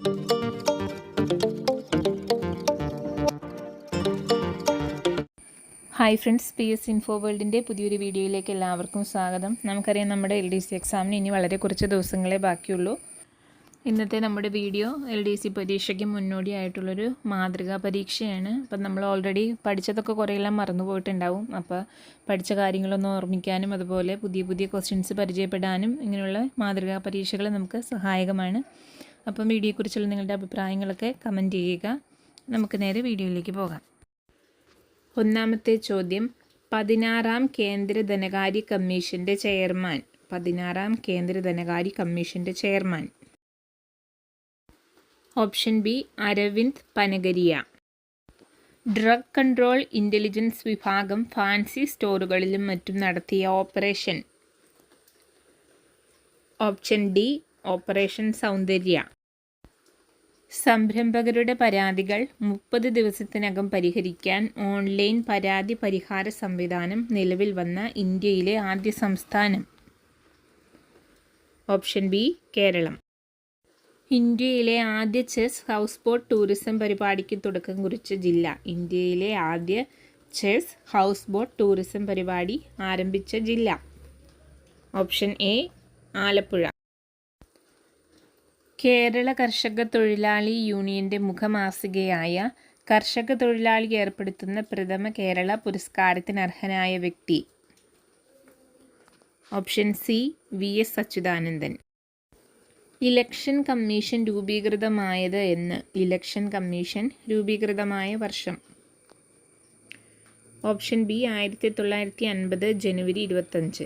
Hi friends P S info വേൾഡിന്റെ പുതിയൊരു വീഡിയോയിലേക്ക് എല്ലാവർക്കും സ്വാഗതം. നമുക്കറിയാം നമ്മുടെ എൽ ഡി സി എക്സാമിന് ഇനി വളരെ കുറച്ച് ദിവസങ്ങളെ ബാക്കിയുള്ളൂ. ഇന്നത്തെ നമ്മുടെ വീഡിയോ എൽ ഡി സി പരീക്ഷയ്ക്ക് മുന്നോടിയായിട്ടുള്ളൊരു മാതൃകാ പരീക്ഷയാണ്. അപ്പം നമ്മൾ ഓൾറെഡി പഠിച്ചതൊക്കെ കുറേയെല്ലാം മറന്നു പോയിട്ടുണ്ടാവും. അപ്പോൾ പഠിച്ച കാര്യങ്ങളൊന്ന് ഓർമ്മിക്കാനും അതുപോലെ പുതിയ പുതിയ ക്വസ്റ്റ്യൻസ് പരിചയപ്പെടാനും ഇങ്ങനെയുള്ള മാതൃകാ പരീക്ഷകൾ നമുക്ക് സഹായകമാണ്. അപ്പം വീഡിയോയെക്കുറിച്ചുള്ള നിങ്ങളുടെ അഭിപ്രായങ്ങളൊക്കെ കമന്റ് ചെയ്യുക. നമുക്ക് നേരെ വീഡിയോയിലേക്ക് പോകാം. ഒന്നാമത്തെ ചോദ്യം പതിനാറാം കേന്ദ്ര ധനകാര്യ കമ്മീഷന്റെ ചെയർമാൻ. പതിനാറാം കേന്ദ്ര ധനകാര്യ കമ്മീഷന്റെ chairman. Option B Arvind Panagariya. Drug control intelligence വിഭാഗം ഫാൻസി സ്റ്റോറുകളിലും മറ്റും നടത്തിയ operation. Option D operation Saundarya. സംരംഭകരുടെ പരാതികൾ മുപ്പത് ദിവസത്തിനകം പരിഹരിക്കാൻ ഓൺലൈൻ പരാതി പരിഹാര സംവിധാനം നിലവിൽ വന്ന ഇന്ത്യയിലെ ആദ്യ സംസ്ഥാനം. Option B Keralam. ഇന്ത്യയിലെ ആദ്യ ചെസ് ഹൗസ് ബോട്ട് ടൂറിസം പരിപാടിക്ക് തുടക്കം കുറിച്ച ജില്ല. ഇന്ത്യയിലെ ആദ്യ ചെസ് ഹൗസ് ബോട്ട് ടൂറിസം പരിപാടി ആരംഭിച്ച ജില്ല. Option A Alappuzha. കേരള കർഷക തൊഴിലാളി യൂണിയന്റെ മുഖമാസികയായ കർഷക തൊഴിലാളി ഏർപ്പെടുത്തുന്ന പ്രഥമ കേരള പുരസ്കാരത്തിന് അർഹനായ വ്യക്തി. Option C V. S. Achuthanandan. Election commission രൂപീകൃതമായത് എന്ന് ഇലക്ഷൻ കമ്മീഷൻ രൂപീകൃതമായ വർഷം. ഓപ്ഷൻ ബി ആയിരത്തി തൊള്ളായിരത്തി അൻപത് ജനുവരി ഇരുപത്തഞ്ച്.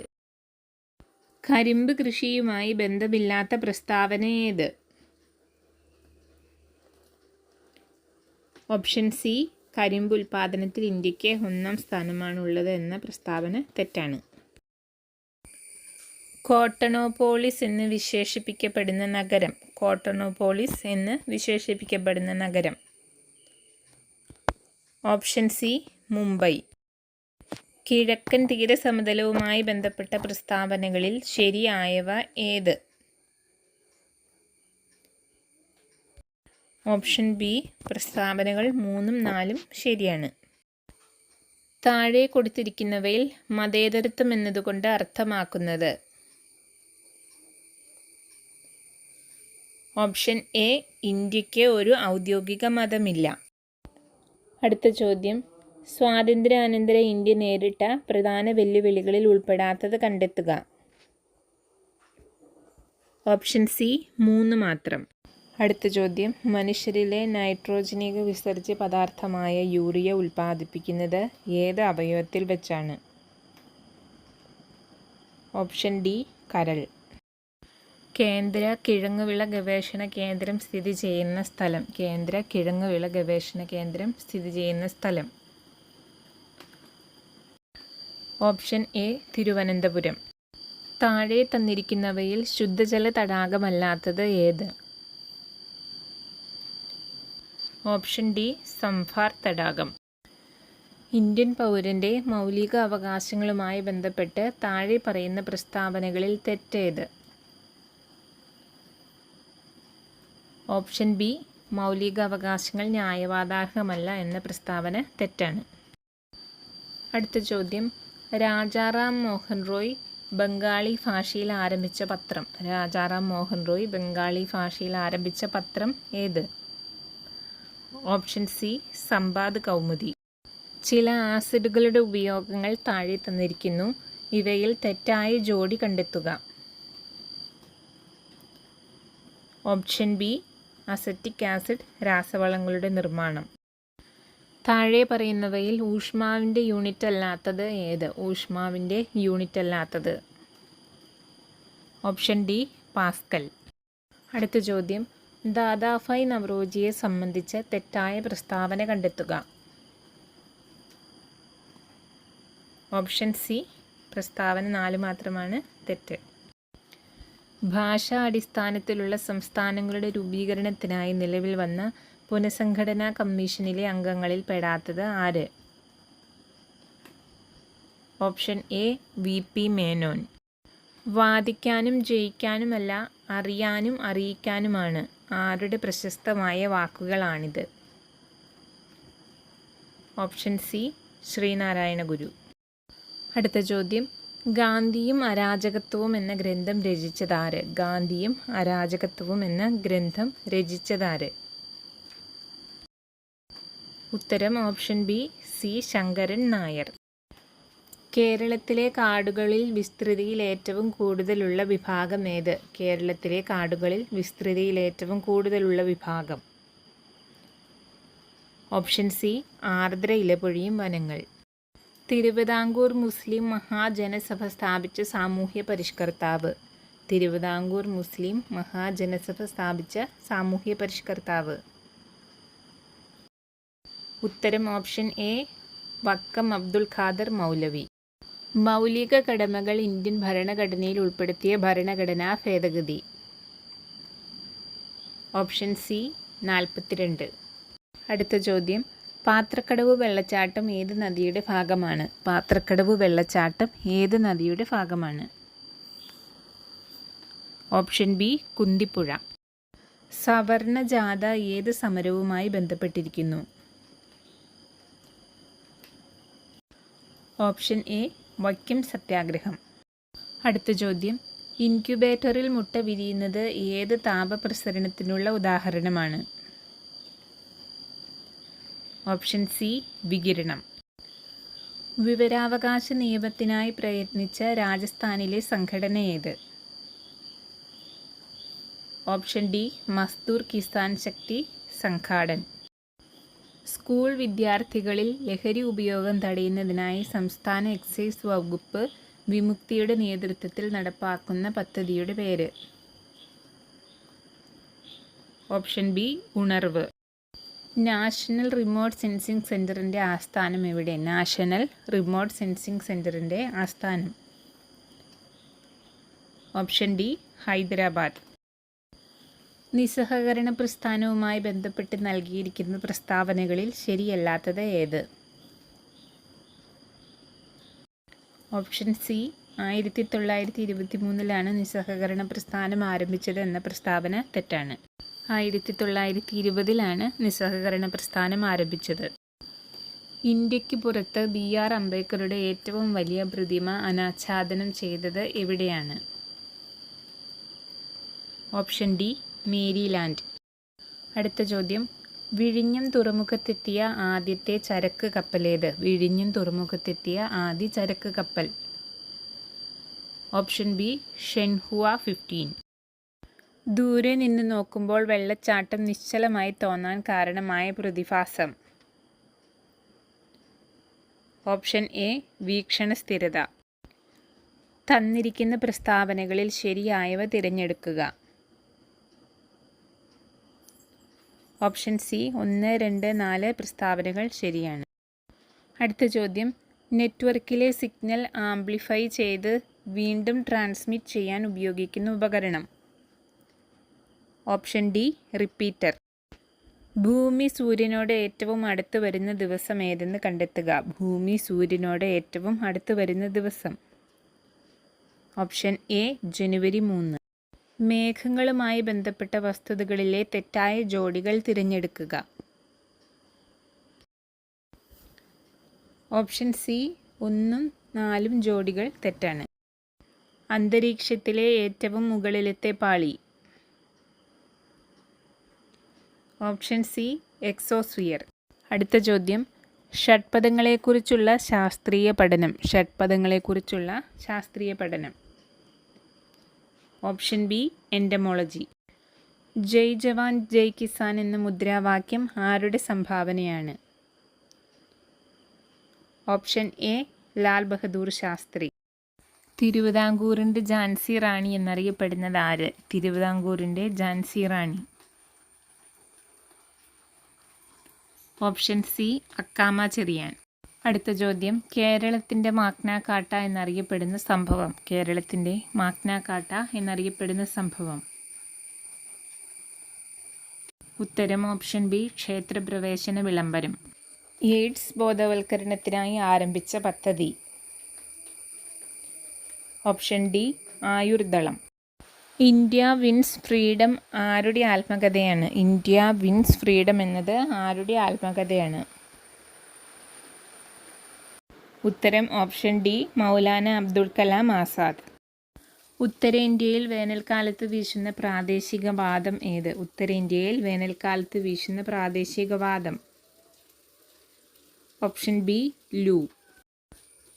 കരിമ്പ് കൃഷിയുമായി ബന്ധമില്ലാത്ത പ്രസ്താവന ഏത്? ഓപ്ഷൻ സി കരിമ്പ് ഉൽപ്പാദനത്തിൽ ഇന്ത്യയ്ക്ക് ഒന്നാം സ്ഥാനമാണുള്ളത് എന്ന പ്രസ്താവന തെറ്റാണ്. കോട്ടണോപോളിസ് എന്ന് വിശേഷിപ്പിക്കപ്പെടുന്ന നഗരം. കോട്ടണോപോളിസ് എന്ന് വിശേഷിപ്പിക്കപ്പെടുന്ന നഗരം. Option C Mumbai. കിഴക്കൻ തീരസമതലവുമായി ബന്ധപ്പെട്ട പ്രസ്താവനകളിൽ ശരിയായവ ഏത്? ഓപ്ഷൻ ബി പ്രസ്താവനകൾ മൂന്നും നാലും ശരിയാണ്. താഴെ കൊടുത്തിരിക്കുന്നവയിൽ മതേതരത്വം എന്നതുകൊണ്ട് അർത്ഥമാക്കുന്നത്. ഓപ്ഷൻ എ ഇന്ത്യയ്ക്ക് ഒരു ഔദ്യോഗിക മതമില്ല. അടുത്ത ചോദ്യം. സ്വാതന്ത്ര്യാനന്തര ഇന്ത്യ നേരിട്ട പ്രധാന വെല്ലുവിളികളിൽ ഉൾപ്പെടാത്തത് കണ്ടെത്തുക. ഓപ്ഷൻ സി മൂന്ന് മാത്രം. അടുത്ത ചോദ്യം. മനുഷ്യരിലെ നൈട്രോജനിക വിസർജ്യ പദാർത്ഥമായ യൂറിയ ഉൽപ്പാദിപ്പിക്കുന്നത് ഏത് അവയവത്തിൽ വെച്ചാണ്? ഓപ്ഷൻ ഡി കരൾ. കേന്ദ്ര കിഴങ്ങുവിള ഗവേഷണ കേന്ദ്രം സ്ഥിതി ചെയ്യുന്ന സ്ഥലം. കേന്ദ്ര കിഴങ്ങുവിള ഗവേഷണ കേന്ദ്രം സ്ഥിതി ചെയ്യുന്ന സ്ഥലം. Option A Thiruvananthapuram. താഴെ തന്നിരിക്കുന്നവയിൽ ശുദ്ധജല തടാകമല്ലാത്തത് ഏത്? ഓപ്ഷൻ ഡി സംഫാർ തടാകം. ഇന്ത്യൻ പൗരന്റെ മൗലിക അവകാശങ്ങളുമായി ബന്ധപ്പെട്ട് താഴെ പറയുന്ന പ്രസ്താവനകളിൽ തെറ്റേത്. ഓപ്ഷൻ ബി മൗലിക അവകാശങ്ങൾ ന്യായവാദാർഹമല്ല എന്ന പ്രസ്താവന തെറ്റാണ്. അടുത്ത ചോദ്യം രാജാറാം മോഹൻ റോയ് ബംഗാളി ഭാഷയിൽ ആരംഭിച്ച പത്രം. രാജാറാം മോഹൻ റോയ് ബംഗാളി ഭാഷയിൽ ആരംഭിച്ച പത്രം ഏത്? Option C Sambad Kaumudi. ചില ആസിഡുകളുടെ ഉപയോഗങ്ങൾ താഴെ തന്നിരിക്കുന്നു. ഇവയിൽ തെറ്റായ ജോഡി കണ്ടെത്തുക. ഓപ്ഷൻ ബി അസറ്റിക് ആസിഡ് രാസവളങ്ങളുടെ നിർമ്മാണം. താഴെ പറയുന്നവയിൽ ഊഷ്മാവിന്റെ യൂണിറ്റ് അല്ലാത്തത് ഏത്? ഊഷ്മാവിന്റെ യൂണിറ്റ് അല്ലാത്തത്. Option D pascal. അടുത്ത ചോദ്യം. ദാദാഫായ് നവറോജിയെ സംബന്ധിച്ച് തെറ്റായ പ്രസ്താവന കണ്ടെത്തുക. ഓപ്ഷൻ സി പ്രസ്താവന നാല് മാത്രമാണ് തെറ്റ്. ഭാഷാ അടിസ്ഥാനത്തിലുള്ള സംസ്ഥാനങ്ങളുടെ രൂപീകരണത്തിനായി നിലവിൽ വന്ന പുനഃസംഘടനാ കമ്മീഷനിലെ അംഗങ്ങളിൽ പെടാത്തത് ആര്? Option A V. P. Menon. വാദിക്കാനും ജയിക്കാനുമല്ല അറിയാനും അറിയിക്കാനുമാണ് ആരുടെ പ്രശസ്തമായ വാക്കുകളാണിത്. Option C Sreenarayana Guru. അടുത്ത ചോദ്യം. ഗാന്ധിയും അരാജകത്വവും എന്ന ഗ്രന്ഥം രചിച്ചതാര്? ഗാന്ധിയും അരാജകത്വവും എന്ന ഗ്രന്ഥം രചിച്ചതാര്? ഉത്തരം option B C Sankaran Nair. കേരളത്തിലെ കാടുകളിൽ വിസ്തൃതിയിൽ ഏറ്റവും കൂടുതലുള്ള വിഭാഗം ഏത്? കേരളത്തിലെ കാടുകളിൽ വിസ്തൃതിയിൽ ഏറ്റവും കൂടുതലുള്ള വിഭാഗം. ഓപ്ഷൻ സി ആർദ്ര ഇലപൊഴിയും വനങ്ങൾ. തിരുവിതാംകൂർ മുസ്ലിം മഹാജനസഭ സ്ഥാപിച്ച സാമൂഹ്യ പരിഷ്കർത്താവ്. തിരുവിതാംകൂർ മുസ്ലിം മഹാജനസഭ സ്ഥാപിച്ച സാമൂഹ്യ പരിഷ്കർത്താവ്. ഉത്തരം ഓപ്ഷൻ എ വക്കം അബ്ദുൽ ഖാദർ മൗലവി. മൗലിക കടമകൾ ഇന്ത്യൻ ഭരണഘടനയിൽ ഉൾപ്പെടുത്തിയ ഭരണഘടനാ ഭേദഗതി. ഓപ്ഷൻ സി നാൽപ്പത്തിരണ്ട്. അടുത്ത ചോദ്യം. പാത്രക്കടവ് വെള്ളച്ചാട്ടം ഏത് നദിയുടെ ഭാഗമാണ്? പാത്രക്കടവ് വെള്ളച്ചാട്ടം ഏത് നദിയുടെ ഭാഗമാണ്? Option B Kunthippuzha. സവർണ ജാത ഏത് സമരവുമായി ബന്ധപ്പെട്ടിരിക്കുന്നു? ഓപ്ഷൻ എ വൈക്കം സത്യാഗ്രഹം. അടുത്ത ചോദ്യം. ഇൻക്യുബേറ്ററിൽ മുട്ട വിരിയുന്നത് ഏത് താപപ്രസരണത്തിനുള്ള ഉദാഹരണമാണ്? ഓപ്ഷൻ സി വികിരണം. വിവരാവകാശ നിയമത്തിനായി പ്രയത്നിച്ച രാജസ്ഥാനിലെ സംഘടന ഏത്? Option D Mazdoor Kisan Shakti Sangathan. School വിദ്യാർത്ഥികളിൽ ലഹരി ഉപയോഗം തടയുന്നതിനായി സംസ്ഥാന എക്സൈസ് വകുപ്പ് വിമുക്തിയുടെ നേതൃത്വത്തിൽ നടപ്പാക്കുന്ന പദ്ധതിയുടെ പേര്. Option B Unarv. National remote sensing സെന്ററിന്റെ ആസ്ഥാനം എവിടെ? നാഷണൽ റിമോട്ട് സെൻസിംഗ് സെന്ററിന്റെ ആസ്ഥാനം. Option D Hyderabad. നിസ്സഹകരണ പ്രസ്ഥാനവുമായി ബന്ധപ്പെട്ട് നൽകിയിരിക്കുന്ന പ്രസ്താവനകളിൽ ശരിയല്ലാത്തത് ഏത്? ഓപ്ഷൻ സി ആയിരത്തി തൊള്ളായിരത്തി ഇരുപത്തി മൂന്നിലാണ് നിസ്സഹകരണ പ്രസ്ഥാനം ആരംഭിച്ചത് എന്ന പ്രസ്താവന തെറ്റാണ്. ആയിരത്തി തൊള്ളായിരത്തി ഇരുപതിലാണ് നിസ്സഹകരണ പ്രസ്ഥാനം ആരംഭിച്ചത്. ഇന്ത്യയ്ക്ക് പുറത്ത് ബി ആർ അംബേദ്കറുടെ ഏറ്റവും വലിയ പ്രതിമ അനാച്ഛാദനം ചെയ്തത് എവിടെയാണ്? Option D Maryland. അടുത്ത ചോദ്യം. വിഴിഞ്ഞം തുറമുഖത്തെത്തിയ ആദ്യത്തെ ചരക്ക് കപ്പലേത് വിഴിഞ്ഞം തുറമുഖത്തെത്തിയ ആദ്യ ചരക്ക് കപ്പൽ. ഓപ്ഷൻ ബി ഷെൻഹുവ ഫിഫ്റ്റീൻ ദൂരെ നിന്ന് നോക്കുമ്പോൾ വെള്ളച്ചാട്ടം നിശ്ചലമായി തോന്നാൻ കാരണമായ പ്രതിഭാസം. ഓപ്ഷൻ എ വീക്ഷണ സ്ഥിരത. തന്നിരിക്കുന്ന പ്രസ്താവനകളിൽ ശരിയായവ തിരഞ്ഞെടുക്കുക. ഓപ്ഷൻ സി ഒന്ന് രണ്ട് നാല് പ്രസ്താവനകൾ ശരിയാണ്. അടുത്ത ചോദ്യം. നെറ്റ്വർക്കിലെ സിഗ്നൽ ആംപ്ലിഫൈ ചെയ്ത് വീണ്ടും ട്രാൻസ്മിറ്റ് ചെയ്യാൻ ഉപയോഗിക്കുന്ന ഉപകരണം. Option D repeater. ഭൂമി സൂര്യനോട് ഏറ്റവും അടുത്ത് വരുന്ന ദിവസം ഏതെന്ന് കണ്ടെത്തുക. ഭൂമി സൂര്യനോട് ഏറ്റവും അടുത്ത് വരുന്ന ദിവസം. ഓപ്ഷൻ എ ജനുവരി മൂന്ന്. മേഘങ്ങളുമായി ബന്ധപ്പെട്ട വസ്തുതകളിലെ തെറ്റായ ജോഡികൾ തിരഞ്ഞെടുക്കുക. ഓപ്ഷൻ സി ഒന്നും നാലും ജോഡികൾ തെറ്റാണ്. അന്തരീക്ഷത്തിലെ ഏറ്റവും മുകളിലത്തെ പാളി. Option C exosphere. അടുത്ത ചോദ്യം. ഷഡ്പദങ്ങളെക്കുറിച്ചുള്ള ശാസ്ത്രീയ പഠനം. ഷഡ്പദങ്ങളെക്കുറിച്ചുള്ള ശാസ്ത്രീയ പഠനം. ഓപ്ഷൻ ബി എൻഡമോളജി ജയ് ജവാൻ ജയ് കിസാൻ എന്ന മുദ്രാവാക്യം ആരുടെ സംഭാവനയാണ്? Option A Lal Bahadur Shastri. തിരുവിതാംകൂറിന്റെ ജാൻസി റാണി എന്നറിയപ്പെടുന്നത് ആര്? തിരുവിതാംകൂറിന്റെ ജാൻസി റാണി. Option C Akkamma Cheriyan. അടുത്ത ചോദ്യം. കേരളത്തിന്റെ മാഗ്നാകാട്ട എന്നറിയപ്പെടുന്ന സംഭവം. കേരളത്തിന്റെ മാഗ്നാകാട്ട എന്നറിയപ്പെടുന്ന സംഭവം. ഉത്തരം ഓപ്ഷൻ ബി ക്ഷേത്രപ്രവേശന വിളംബരം. എയ്ഡ്സ് ബോധവൽക്കരണത്തിനായി ആരംഭിച്ച പദ്ധതി. Option D Ayurdalam. India wins freedom ആരുടെ ആത്മകഥയാണ്? ഇന്ത്യ വിൻസ് ഫ്രീഡം എന്നത് ആരുടെ ആത്മകഥയാണ്? ഉത്തരം ഓപ്ഷൻ ഡി മൗലാന അബ്ദുൾ കലാം ആസാദ്. ഉത്തരേന്ത്യയിൽ വേനൽക്കാലത്ത് വീശുന്ന പ്രാദേശിക വാദം ഏത്? ഉത്തരേന്ത്യയിൽ വേനൽക്കാലത്ത് വീശുന്ന പ്രാദേശിക വാദം. Option B loo.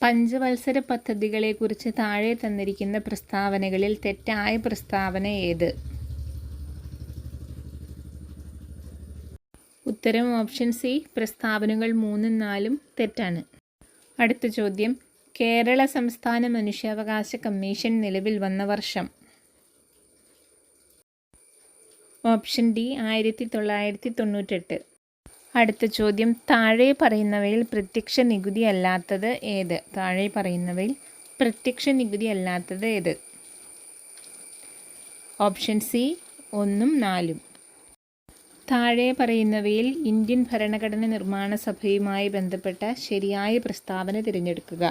പഞ്ചവത്സര പദ്ധതികളെക്കുറിച്ച് താഴെ തന്നിരിക്കുന്ന പ്രസ്താവനകളിൽ തെറ്റായ പ്രസ്താവന ഏത്? ഉത്തരം ഓപ്ഷൻ സി. പ്രസ്താവനകൾ മൂന്നും നാലും തെറ്റാണ്. അടുത്ത ചോദ്യം. കേരള സംസ്ഥാന മനുഷ്യാവകാശ കമ്മീഷൻ നിലവിൽ വന്ന വർഷം. ഓപ്ഷൻ ഡി ആയിരത്തി തൊള്ളായിരത്തി തൊണ്ണൂറ്റെട്ട് അടുത്ത ചോദ്യം. താഴെ പറയുന്നവയിൽ പ്രത്യക്ഷ നികുതി അല്ലാത്തത് ഏത്? താഴെ പറയുന്നവയിൽ പ്രത്യക്ഷ നികുതി അല്ലാത്തത് ഏത്? ഓപ്ഷൻ സി ഒന്നും നാലും. താഴെ പറയുന്നവയിൽ ഇന്ത്യൻ ഭരണഘടന നിർമ്മാണ സഭയുമായി ബന്ധപ്പെട്ട ശരിയായ പ്രസ്താവന തിരഞ്ഞെടുക്കുക.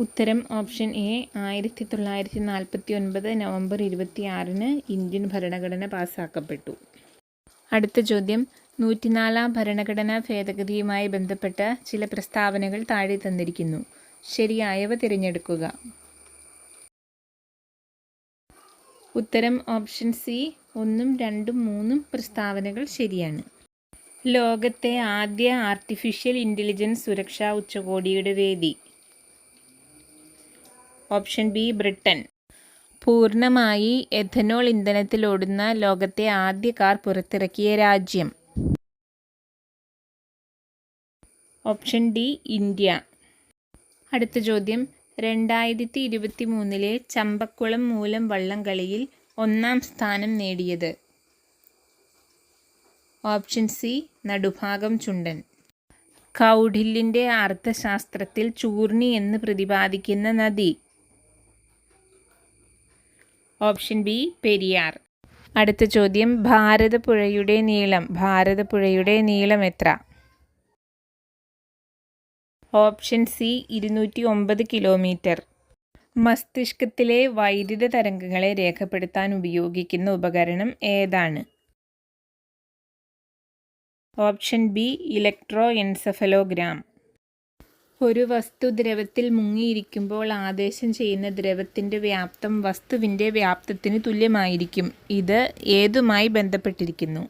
ഉത്തരം ഓപ്ഷൻ എ ആയിരത്തി തൊള്ളായിരത്തി നാൽപ്പത്തി ഒൻപത് നവംബർ ഇരുപത്തിയാറിന് ഇന്ത്യൻ ഭരണഘടന പാസാക്കപ്പെട്ടു. അടുത്ത ചോദ്യം നൂറ്റിനാലാം ഭരണഘടനാ ഭേദഗതിയുമായി ബന്ധപ്പെട്ട ചില പ്രസ്താവനകൾ താഴെ തന്നിരിക്കുന്നു. ശരിയായവ തിരഞ്ഞെടുക്കുക. ഉത്തരം ഓപ്ഷൻ സി ഒന്നും രണ്ടും മൂന്നും പ്രസ്താവനകൾ ശരിയാണ്. ലോകത്തെ ആദ്യ ആർട്ടിഫിഷ്യൽ ഇന്റലിജൻസ് സുരക്ഷാ ഉച്ചകോടിയുടെ വേദി. Option B Britain. പൂർണമായി എഥനോൾ ഇന്ധനത്തിലോടുന്ന ലോകത്തെ ആദ്യ കാർ പുറത്തിറക്കിയ രാജ്യം. Option D India. അടുത്ത ചോദ്യം രണ്ടായിരത്തി ഇരുപത്തി മൂന്നിലെ ചമ്പക്കുളം മൂലം വള്ളംകളിയിൽ ഒന്നാം സ്ഥാനം നേടിയത്. ഓപ്ഷൻ സി നടുഭാഗം ചുണ്ടൻ. കൗഢില്ലിന്റെ അർത്ഥശാസ്ത്രത്തിൽ ചൂർണി എന്ന് പ്രതിപാദിക്കുന്ന നദി. Option B Periyar. അടുത്ത ചോദ്യം ഭാരതപ്പുഴയുടെ നീളം. ഭാരതപ്പുഴയുടെ നീളം എത്ര? ഓപ്ഷൻ സി ഇരുന്നൂറ്റി ഒമ്പത് കിലോമീറ്റർ. മസ്തിഷ്കത്തിലെ വൈദ്യുത തരംഗങ്ങളെ രേഖപ്പെടുത്താൻ ഉപയോഗിക്കുന്ന ഉപകരണം ഏതാണ്? ഓപ്ഷൻ ബി ഇലക്ട്രോ എൻസഫലോഗ്രാം ഒരു വസ്തു ദ്രവത്തിൽ മുങ്ങിയിരിക്കുമ്പോൾ ആദേശം ചെയ്യുന്ന ദ്രവത്തിന്റെ വ്യാപ്തം വസ്തുവിന്റെ വ്യാപ്തത്തിന് തുല്യമായിരിക്കും. ഇത് ഏതുമായി ബന്ധപ്പെട്ടിരിക്കുന്നു?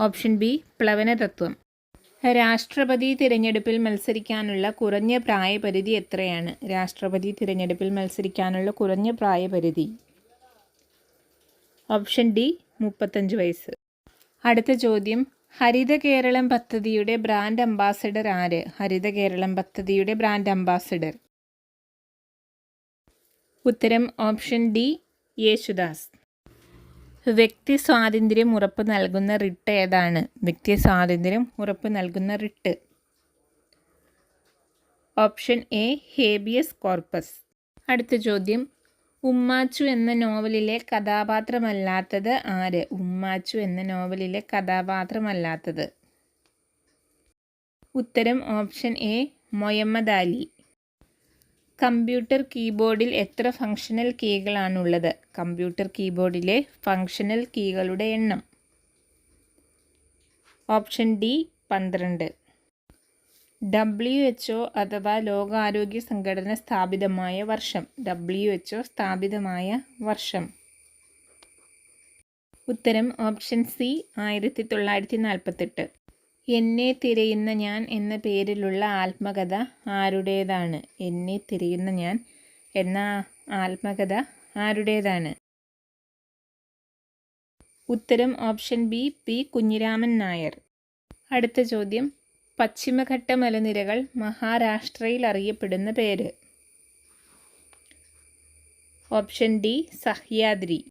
ഓപ്ഷൻ ബി പ്ലവനതത്വം. രാഷ്ട്രപതി തിരഞ്ഞെടുപ്പിൽ മത്സരിക്കാനുള്ള കുറഞ്ഞ പ്രായപരിധി എത്രയാണ്? രാഷ്ട്രപതി തിരഞ്ഞെടുപ്പിൽ മത്സരിക്കാനുള്ള കുറഞ്ഞ പ്രായപരിധി? ഓപ്ഷൻ ഡി മുപ്പത്തഞ്ച് വയസ്സ്. അടുത്ത ചോദ്യം. ഹരിത കേരളം പദ്ധതിയുടെ ബ്രാൻഡ് അംബാസഡർ ആര്? ഹരിത കേരളം പദ്ധതിയുടെ ബ്രാൻഡ് അംബാസഡർ. ഉത്തരം ഓപ്ഷൻ ഡി യേശുദാസ്. വ്യക്തി സ്വാതന്ത്ര്യം ഉറപ്പ് നൽകുന്ന റിട്ട് ഏതാണ്? വ്യക്തി സ്വാതന്ത്ര്യം ഉറപ്പ് നൽകുന്ന writ. Option A habeas corpus. അടുത്ത ചോദ്യം. ഉമ്മാച്ചു എന്ന നോവലിലെ കഥാപാത്രമല്ലാത്തത് ആര്? ഉമ്മാച്ചു എന്ന നോവലിലെ കഥാപാത്രമല്ലാത്തത്. ഉത്തരം option A Moyammad Ali. Computer കീബോർഡിൽ എത്ര ഫങ്ഷണൽ കീകളാണുള്ളത്? കമ്പ്യൂട്ടർ കീബോർഡിലെ ഫങ്ഷണൽ കീകളുടെ എണ്ണം. ഓപ്ഷൻ ഡി പന്ത്രണ്ട്. ഡബ്ല്യു എച്ച് ഒ അഥവാ ലോകാരോഗ്യ സംഘടന സ്ഥാപിതമായ വർഷം. ഡബ്ല്യു എച്ച് ഒ സ്ഥാപിതമായ വർഷം. ഉത്തരം ഓപ്ഷൻ സി ആയിരത്തി തൊള്ളായിരത്തി നാൽപ്പത്തെട്ട് എന്നെ തിരയുന്ന ഞാൻ എന്ന പേരിലുള്ള ആത്മകഥ ആരുടേതാണ്? എന്നെ തിരയുന്ന ഞാൻ എന്ന ആത്മകഥ ആരുടേതാണ്? ഉത്തരം option B P Kunhiraman Nair. അടുത്ത ചോദ്യം പശ്ചിമഘട്ട മലനിരകൾ മഹാരാഷ്ട്രയിൽ അറിയപ്പെടുന്ന പേര്. Option D Sahyadri.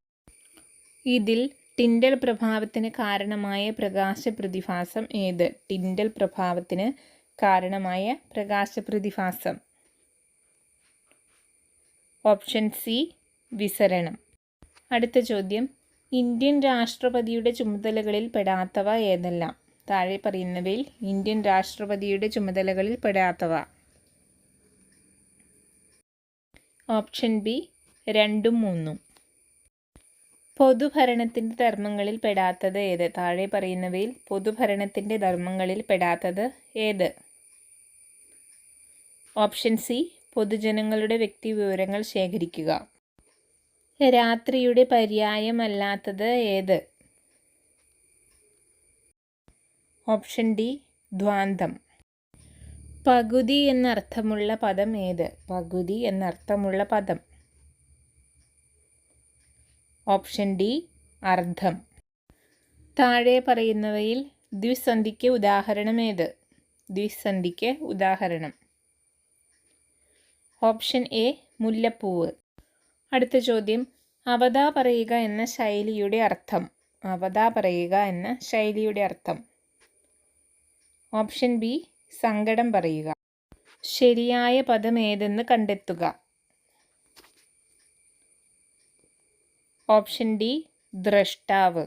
ഇതിൽ ടിൻഡൽ പ്രഭാവത്തിന് കാരണമായ പ്രകാശ പ്രതിഭാസം ഏത്? ടിൻഡൽ പ്രഭാവത്തിന് കാരണമായ പ്രകാശ പ്രതിഭാസം ഓപ്ഷൻ സി വിസരണം. അടുത്ത ചോദ്യം. ഇന്ത്യൻ രാഷ്ട്രപതിയുടെ ചുമതലകളിൽ പെടാത്തവ ഏതെല്ലാം? താഴെ പറയുന്നവയിൽ ഇന്ത്യൻ രാഷ്ട്രപതിയുടെ ചുമതലകളിൽ പെടാത്തവ. ഓപ്ഷൻ ബി രണ്ടും മൂന്നും. പൊതുഭരണത്തിന്റെ ധർമ്മങ്ങളിൽ പെടാത്തത് ഏത്? താഴെ പറയുന്നവയിൽ പൊതുഭരണത്തിന്റെ ധർമ്മങ്ങളിൽ പെടാത്തത് ഏത്? ഓപ്ഷൻ സി പൊതുജനങ്ങളുടെ വ്യക്തി വിവരങ്ങൾ ശേഖരിക്കുക. രാത്രിയുടെ പര്യായമല്ലാത്തത് ഏത്? ഓപ്ഷൻ ഡി ദ്വാന്തം. പകുതി എന്നർത്ഥമുള്ള പദം ഏത്? പകുതി എന്നർത്ഥമുള്ള പദം. ഓപ്ഷൻ ഡി അർദ്ധം. താഴെ പറയുന്നവയിൽ ദ്വിസന്ധിക്ക് ഉദാഹരണം ഏത് ദ്വിസന്ധിക്ക് ഉദാഹരണം. ഓപ്ഷൻ എ മുല്ലപ്പൂവ്. അടുത്ത ചോദ്യം അവതാ പറയുക എന്ന ശൈലിയുടെ അർത്ഥം. അവതാ പറയുക എന്ന ശൈലിയുടെ അർത്ഥം. ഓപ്ഷൻ ബി സങ്കടം പറയുക. ശരിയായ പദം ഏതെന്ന് കണ്ടെത്തുക. ഓപ്ഷൻ ഡി ദ്രഷ്ടാവ്.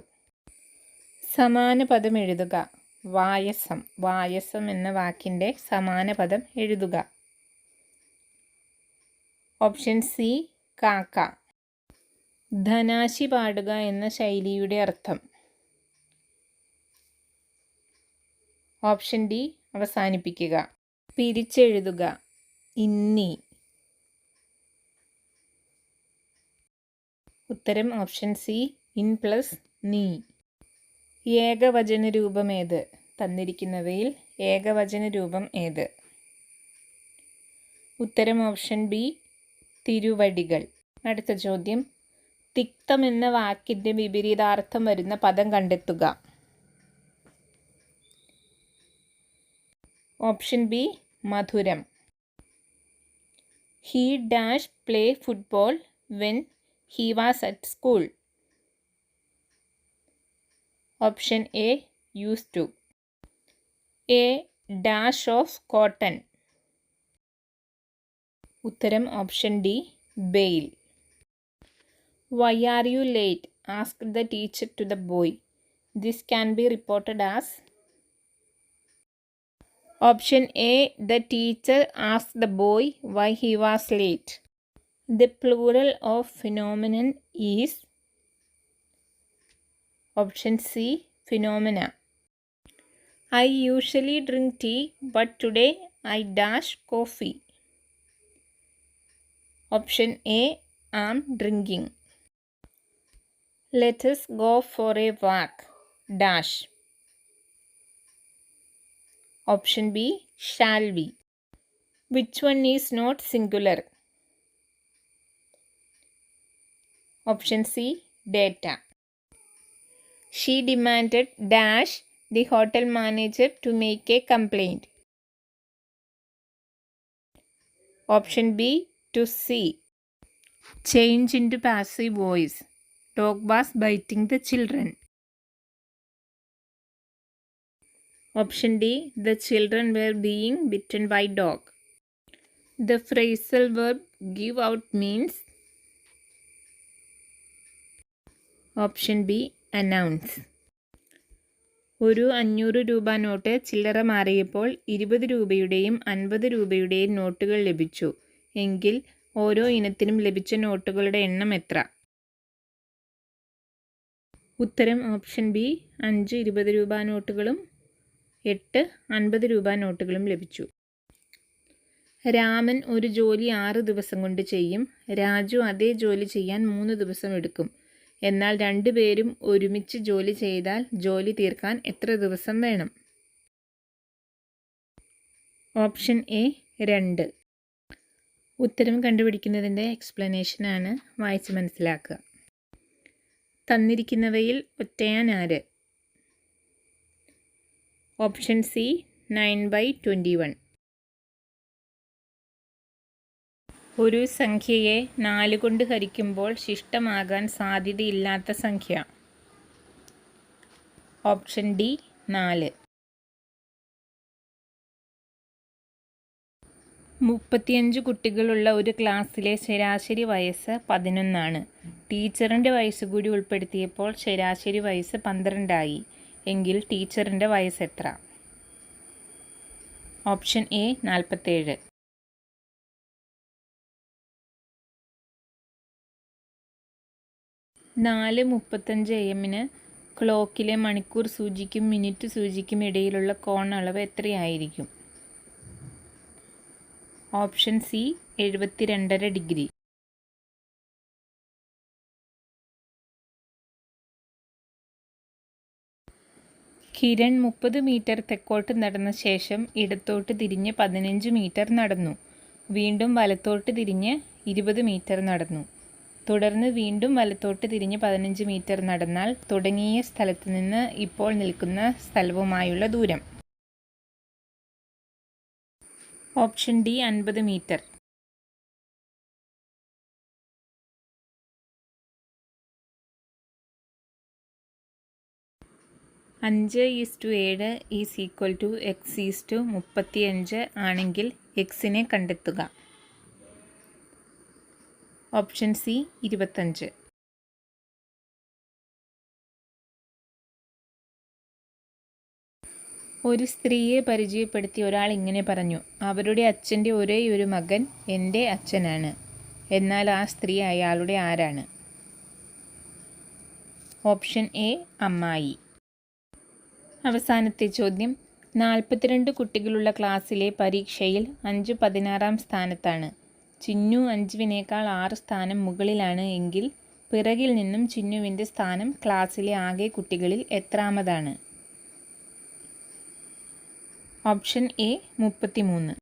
സമാന പദം എഴുതുക. വായസം. വായസം എന്ന വാക്കിന്റെ സമാന പദം എഴുതുക. ഓപ്ഷൻ സി കാക്ക. ധനാശി പാടുക എന്ന ശൈലിയുടെ അർത്ഥം. ഓപ്ഷൻ ഡി അവസാനിപ്പിക്കുക. പിരിച്ചെഴുതുക. ഇന്നി. ഉത്തരം ഓപ്ഷൻ സി ഇൻ പ്ലസ് നീ. ഏകവചന രൂപം ഏത്? തന്നിരിക്കുന്നവയിൽ ഏകവചന രൂപം ഏത്? ഉത്തരം ഓപ്ഷൻ ബി തിരുവടികൾ. അടുത്ത ചോദ്യം. തിക്തം എന്ന വാക്കിന്റെ വിപരീതാർത്ഥം വരുന്ന പദം കണ്ടെത്തുക. ഓപ്ഷൻ ബി മധുരം. He dash play football when he was at school option A use to a dash of cotton ഉത്തരം option D bale why are you late ask the teacher to the boy this can be reported as option A the teacher ask the boy why he was late The plural of phenomenon is option C phenomena. I usually drink tea but today I dash coffee. Option A am drinking. Let us go for a walk. Dash. Option B shall we. Which one is not singular? Option C. Data. She demanded dash the hotel manager to make a complaint. Option B. To see. Change into passive voice. Dog was biting the children. Option D. The children were being bitten by dog. The phrasal verb give out means option B announce ഒരു അഞ്ഞൂറ് രൂപ not ചില്ലറ മാറിയപ്പോൾ ഇരുപത് രൂപയുടെയും അൻപത് രൂപയുടെയും നോട്ടുകൾ ലഭിച്ചു. എങ്കിൽ ഓരോ ഇനത്തിനും ലഭിച്ച നോട്ടുകളുടെ എണ്ണം എത്ര? ഉത്തരം ഓപ്ഷൻ ബി അഞ്ച് ഇരുപത് രൂപ നോട്ടുകളും എട്ട് അൻപത് രൂപ നോട്ടുകളും ലഭിച്ചു. രാമൻ ഒരു ജോലി ആറ് ദിവസം കൊണ്ട് ചെയ്യും. രാജു അതേ ജോലി ചെയ്യാൻ മൂന്ന് ദിവസം എടുക്കും. എന്നാൽ രണ്ടുപേരും ഒരുമിച്ച് ജോലി ചെയ്താൽ ജോലി തീർക്കാൻ എത്ര ദിവസം വേണം? ഓപ്ഷൻ എ രണ്ട്. ഉത്തരം കണ്ടുപിടിക്കുന്നതിന്റെ എക്സ്പ്ലനേഷനാണ് വായിച്ച് മനസ്സിലാക്കുക. തന്നിരിക്കുന്നവയിൽ ഒറ്റയാൻ ആര്? Option C nine by twenty one. ഒരു സംഖ്യയെ നാല് കൊണ്ട് ഹരിക്കുമ്പോൾ ശിഷ്ടമാകാൻ സാധ്യതയില്ലാത്ത സംഖ്യ. ഓപ്ഷൻ ഡി നാല്. മുപ്പത്തിയഞ്ച് കുട്ടികളുള്ള ഒരു ക്ലാസ്സിലെ ശരാശരി വയസ്സ് പതിനൊന്നാണ്. ടീച്ചറിന്റെ വയസ്സ് കൂടി ഉൾപ്പെടുത്തിയപ്പോൾ ശരാശരി വയസ്സ് പന്ത്രണ്ടായി. എങ്കിൽ ടീച്ചറിന്റെ വയസ്സ് എത്ര? ഓപ്ഷൻ എ നാൽപ്പത്തേഴ് നാല് മുപ്പത്തഞ്ച് എ എമ്മിന് ക്ലോക്കിലെ മണിക്കൂർ സൂചിക്കും മിനിറ്റ് സൂചിക്കും ഇടയിലുള്ള കോൺ അളവ് എത്രയായിരിക്കും? ഓപ്ഷൻ സി എഴുപത്തിരണ്ടര ഡിഗ്രി. കിരൺ മുപ്പത് മീറ്റർ തെക്കോട്ട് നടന്ന ശേഷം ഇടത്തോട്ട് തിരിഞ്ഞ് പതിനഞ്ച് മീറ്റർ നടന്നു. വീണ്ടും വലത്തോട്ട് തിരിഞ്ഞ് ഇരുപത് മീറ്റർ നടന്നു. തുടർന്ന് വീണ്ടും വലത്തോട്ട് തിരിഞ്ഞ് പതിനഞ്ച് മീറ്റർ നടന്നാൽ തുടങ്ങിയ സ്ഥലത്ത് നിന്ന് ഇപ്പോൾ നിൽക്കുന്ന സ്ഥലവുമായുള്ള ദൂരം. ഓപ്ഷൻ ഡി അൻപത് മീറ്റർ. അഞ്ച് ഈസ് ടു ഏഴ് is equal to X is to മുപ്പത്തിയഞ്ച് ആണെങ്കിൽ എക്സിനെ കണ്ടെത്തുക. ഓപ്ഷൻ സി ഇരുപത്തഞ്ച്. ഒരു സ്ത്രീയെ പരിചയപ്പെടുത്തി ഒരാൾ ഇങ്ങനെ പറഞ്ഞു അവരുടെ അച്ഛന്റെ ഒരേ ഒരു മകൻ എന്റെ അച്ഛനാണ്. എന്നാൽ ആ സ്ത്രീ അയാളുടെ ആരാണ്? ഓപ്ഷൻ എ അമ്മായി. അവസാനത്തെ ചോദ്യം നാൽപ്പത്തിരണ്ട് കുട്ടികളുള്ള ക്ലാസ്സിലെ പരീക്ഷയിൽ അഞ്ച് പതിനാറാം സ്ഥാനത്താണ്. ചിന്നു അഞ്ജുവിനേക്കാൾ ആറ് സ്ഥാനം മുകളിലാണ് എങ്കിൽ പിറകിൽ നിന്നും ചിന്നുവിന്റെ സ്ഥാനം ക്ലാസ്സിലെ ആകെ കുട്ടികളിൽ എത്രാമതാണ്? ഓപ്ഷൻ എ മുപ്പത്തിമൂന്ന്.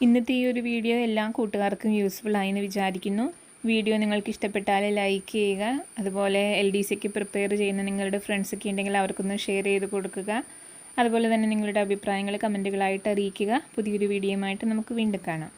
ഇന്നത്തെ ഈ ഒരു വീഡിയോ എല്ലാ കൂട്ടുകാർക്കും യൂസ്ഫുൾ ആയെന്ന് വിചാരിക്കുന്നു. വീഡിയോ നിങ്ങൾക്ക് ഇഷ്ടപ്പെട്ടാൽ ലൈക്ക് ചെയ്യുക. അതുപോലെ എൽ ഡി സിക്ക് പ്രിപ്പയർ ചെയ്യുന്ന നിങ്ങളുടെ ഫ്രണ്ട്സൊക്കെ ഉണ്ടെങ്കിൽ അവർക്കൊന്ന് ഷെയർ ചെയ്ത് കൊടുക്കുക. അതുപോലെ തന്നെ നിങ്ങളുടെ അഭിപ്രായങ്ങൾ കമന്റുകളായിട്ട് അറിയിക്കുക. പുതിയൊരു വീഡിയോയുമായിട്ട് നമുക്ക് വീണ്ടും കാണാം.